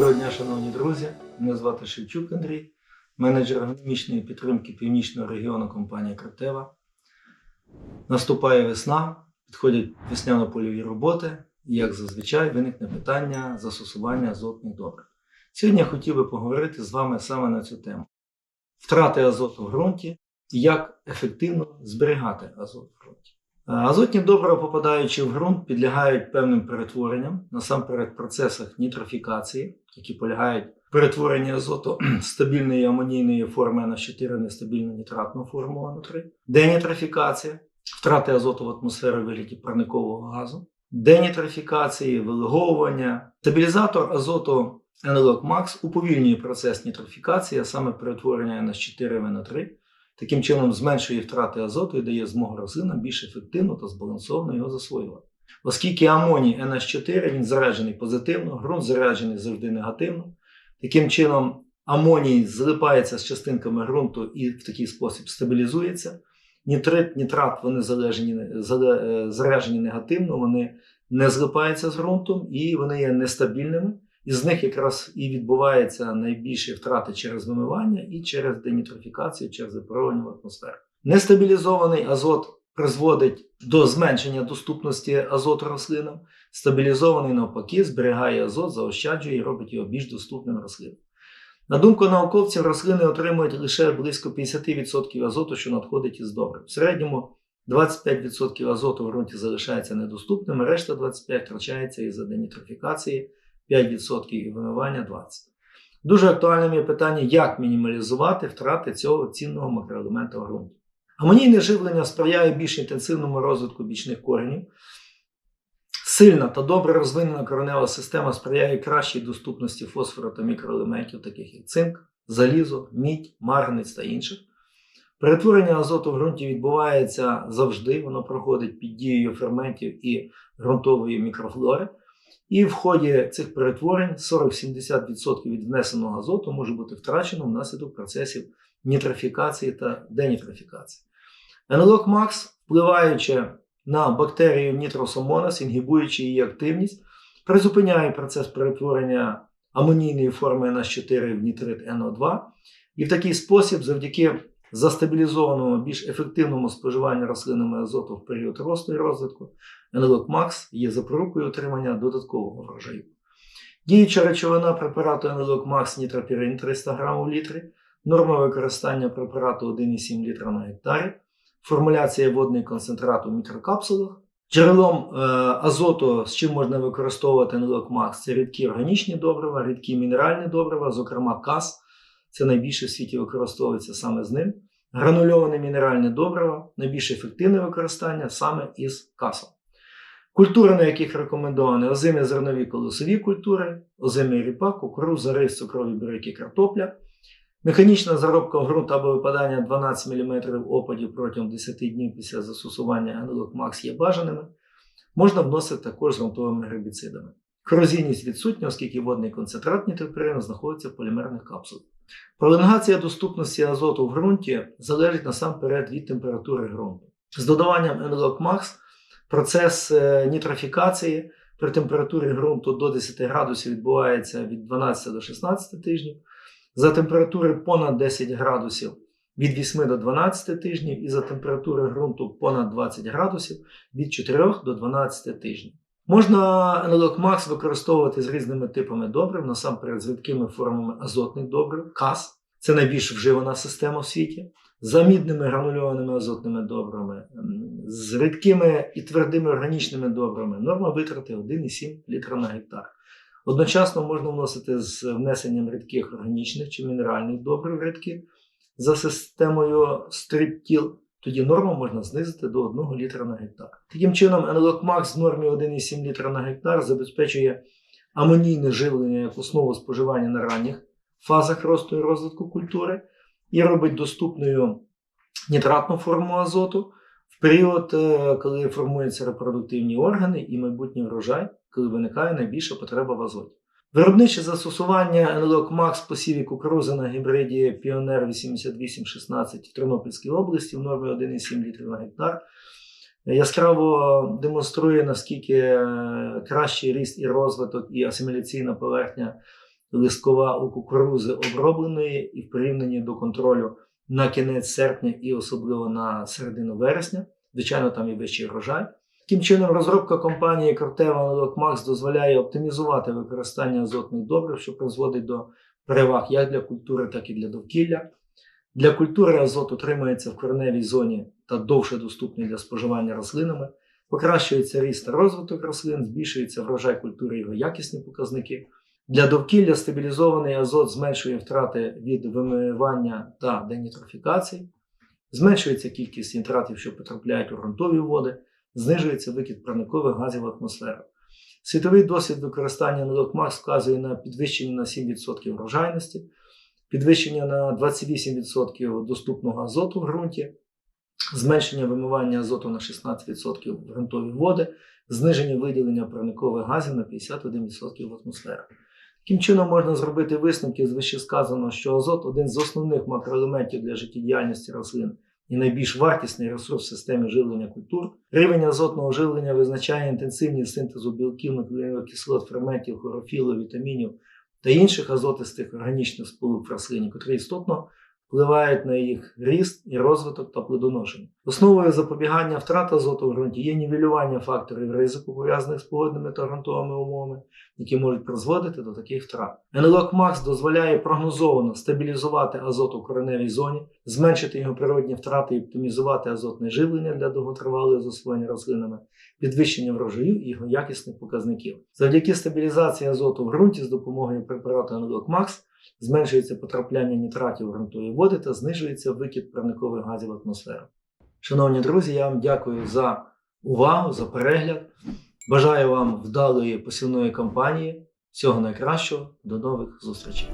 Доброго дня, шановні друзі. Мене звати Шевчук Андрій, менеджер агрономічної підтримки північного регіону компанії Кратева. Наступає весна, підходять весняно-польові роботи, як зазвичай, виникне питання застосування азотних добрив. Сьогодні я хотів би поговорити з вами саме на цю тему: втрати азоту в ґрунті і як ефективно зберігати азот в ґрунті. Е, Азотні добрива, попадаючи в ґрунт, підлягають певним перетворенням, насамперед процесах нітрофікації, які полягають в перетворенні азоту стабільної амонійної форми на 4 нестабільну нітратну форму АНО3, денітрофікація, втрати азоту в атмосферу в вигляді парникового газу, денітрофікації, вилеговування. Стабілізатор азоту NLOC Max уповільнює процес нітрофікації, а саме перетворення NH4 в NO3, Таким чином зменшує втрати азоту і дає змогу рослинам більш ефективно та збалансовано його засвоювати. Оскільки амоній NH4 він заряджений позитивно, ґрунт заряджений завжди негативно. Таким чином, амоній злипається з частинками ґрунту і в такий спосіб стабілізується. Нітрит, нітрат вони залежені, е, заряджені негативно, вони не злипаються з ґрунтом і вони є нестабільними. І з них якраз і відбуваються найбільші втрати через вимивання і через денітрофікацію, через випаровування в атмосферу. Нестабілізований азот призводить до зменшення доступності азоту рослинам. Стабілізований навпаки зберігає азот, заощаджує і робить його більш доступним рослинам. На думку науковців, рослини отримують лише близько 50% азоту, що надходить із добрив. В середньому 25% азоту в ґрунті залишається недоступним, решта 25% втрачається із-за денітрофікації. 5% і вимивання 20%. Дуже актуальним є питання, як мінімалізувати втрати цього цінного макроелемента в ґрунті. Амонійне живлення сприяє більш інтенсивному розвитку бічних коренів. Сильна та добре розвинена коренева система сприяє кращій доступності фосфору та мікроелементів, таких як цинк, залізо, мідь, марганець та інших. Перетворення азоту в ґрунті відбувається завжди, воно проходить під дією ферментів і ґрунтової мікрофлори. І в ході цих перетворень 40-70% від внесеного азоту може бути втрачено внаслідок процесів нітрофікації та денітрофікації. НЛОК Max, впливаючи на бактерію Nitrosomonas, інгібуючи її активність, призупиняє процес перетворення амонійної форми NH4 в нітрит NO2. І в такий спосіб, завдяки застабілізованому, більш ефективному споживанню рослинами азоту в період росту і розвитку, НЛОК Макс є запорукою отримання додаткового врожаю. Діюча речовина препарату НЛОК Макс нітропірин 300 г в літрі, норма використання препарату 1,7 літра на гектарі, формуляція водний концентрат у мікрокапсулах. Джерелом е, азоту, з чим можна використовувати НЛОК Макс, це рідкі органічні добрива, рідкі мінеральні добрива, зокрема КАС. Це найбільше в світі використовується саме з ним. Гранульоване мінеральне добриво, найбільш ефективне використання саме із касом. Культури, на яких рекомендовані озимі зернові колосові культури, озимий ріпак, кукуруза, рис, цукрові буряки, картопля. Механічна заробка в ґрунт або випадання 12 мм опадів протягом 10 днів після застосування НЛОК Макс є бажаними. Можна вносити також з ґрунтовими гербіцидами. Корозійність відсутня, оскільки водний концентрат нітропірину знаходиться в полімерних капсулах. Пролонгація доступності азоту в ґрунті залежить насамперед від температури ґрунту. З додаванням НЛОК Max процес е, нітрофікації при температурі ґрунту до 10 градусів відбувається від 12 до 16 тижнів. За температури понад 10 градусів від 8 до 12 тижнів, і за температури ґрунту понад 20 градусів від 4 до 12 тижнів. Можна НЛОК Макс використовувати з різними типами добрив, насамперед з рідкими формами азотних добрив, КАС. Це найбільш вживана система в світі, з амідними гранульованими азотними добривами, м, з рідкими і твердими органічними добривами. Норма витрати 1,7 літра на гектар. Одночасно можна вносити з внесенням рідких органічних чи мінеральних добрив рідких за системою стріптіл тоді норму можна знизити до 1 літра на гектар. Таким чином, НЛОК Макс в нормі 1,7 літра на гектар забезпечує амонійне живлення як основу споживання на ранніх фазах росту і розвитку культури і робить доступною нітратну форму азоту в період, е, коли формуються репродуктивні органи і майбутній врожай, коли виникає найбільша потреба в азоті. Виробниче застосування NLOC Max посіві кукурузи на гібриді Піонер 8816 в Тернопільській області в нормі 1,7 літрів на гектар яскраво демонструє, наскільки е, кращий ріст і розвиток, і асиміляційна поверхня листкова у кукурузи обробленої і в порівнянні до контролю на кінець серпня і особливо на середину вересня. Звичайно, там і вищий врожай. Таким чином, розробка компанії Кортева Локмакс дозволяє оптимізувати використання азотних добрив, що призводить до переваг як для культури, так і для довкілля. Для культури азот утримується в кореневій зоні та довше доступний для споживання рослинами. Покращується ріст та розвиток рослин, збільшується врожай культури і його якісні показники. Для довкілля стабілізований азот зменшує втрати від вимивання та денітрофікації, зменшується кількість нітратів, що потрапляють у ґрунтові води, знижується викид парникових газів в атмосферу. Світовий досвід використання Нелокмакс вказує на підвищення на 7% врожайності, підвищення на 28% доступного азоту в ґрунті, зменшення вимивання азоту на 16% в ґрунтові води, зниження виділення парникових газів на 51% в атмосферу. Таким чином можна зробити висновки з вищесказаного, що азот один з основних макроелементів для життєдіяльності рослин і найбільш вартісний ресурс в системі живлення культур. Рівень азотного живлення визначає інтенсивність синтезу білків, нуклеїнових кислот, ферментів, хлорофілу, вітамінів та інших азотистих органічних сполук в рослині, котрі істотно впливають на їх ріст і розвиток та плодоношення. Основою запобігання втрат азоту в ґрунті є нівелювання факторів ризику, пов'язаних з погодними та ґрунтовими умовами, які можуть призводити до таких втрат. НЛОК Макс дозволяє прогнозовано стабілізувати азот у кореневій зоні, зменшити його природні втрати і оптимізувати азотне живлення для довготривалого засвоєння рослинами, підвищення врожаю і його якісних показників. Завдяки стабілізації азоту в ґрунті з допомогою препарату НЛОК Макс зменшується потрапляння нітратів ґрунтові води та знижується викид парникових газів в атмосферу. Шановні друзі, я вам дякую за увагу, за перегляд. Бажаю вам вдалої посівної кампанії. Всього найкращого, до нових зустрічей!